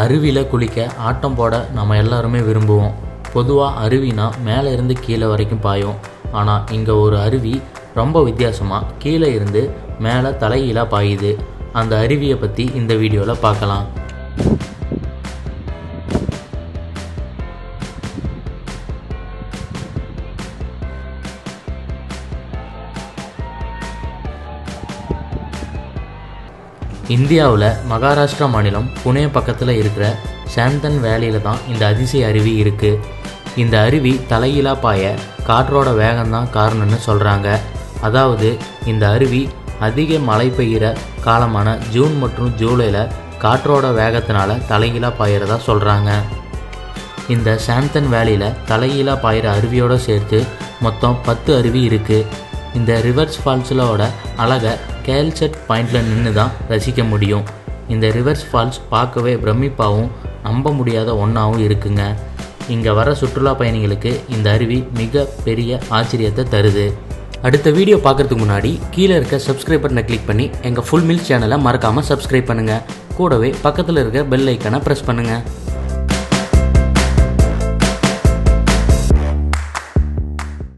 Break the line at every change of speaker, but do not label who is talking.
அருவியில் குளிக்க ஆட்டம் போட நம்ம எல்லாருமே விரும்புவோம். பொதுவாக அருவினா மேலே இருந்து கீழே வரைக்கும் பாயும். ஆனால் இங்கே ஒரு அருவி ரொம்ப வித்தியாசமாக கீழே இருந்து மேலே தலைகீழாக பாயுது. அந்த அருவியை பற்றி இந்த வீடியோவில் பார்க்கலாம். இந்தியாவில் மகாராஷ்டிரா மாநிலம் புனே பக்கத்தில் இருக்கிற சாந்தன் வேலியில் தான் இந்த அதிசய அருவி இருக்குது இந்த அருவி தலையிலா பாய காற்றோட வேகம்தான் காரணம்னு சொல்கிறாங்க அதாவது இந்த அருவி அதிக மழை பெய்கிற காலமான ஜூன் மற்றும் ஜூலையில் காற்றோட வேகத்தினால தலைகீழா பாயிறதா சொல்கிறாங்க இந்த சாந்தன் வேலியில் தலைகீழா பாயிற அருவியோடு சேர்த்து மொத்தம் பத்து அருவி இருக்குது இந்த ரிவர்ஸ் ஃபால்ஸிலோட அழகை கேல்சட் பாயிண்டில் நின்று தான் ரசிக்க முடியும். இந்த ரிவர்ஸ் ஃபால்ஸ் பார்க்கவே பிரமிப்பாகவும் நம்ப முடியாத ஒன்றாகவும் இருக்குங்க. இங்கே வர சுற்றுலா பயணிகளுக்கு இந்த அருவி மிக பெரிய ஆச்சரியத்தை தருது. அடுத்த வீடியோ பார்க்கறதுக்கு முன்னாடி கீழே இருக்க சப்ஸ்கிரைப் பட்டனை கிளிக் பண்ணி எங்கள் ஃபுல் மில் சேனலை மறக்காமல் சப்ஸ்கிரைப் பண்ணுங்கள் கூடவே பக்கத்தில் இருக்க பெல் ஐக்கனை ப்ரெஸ் பண்ணுங்கள்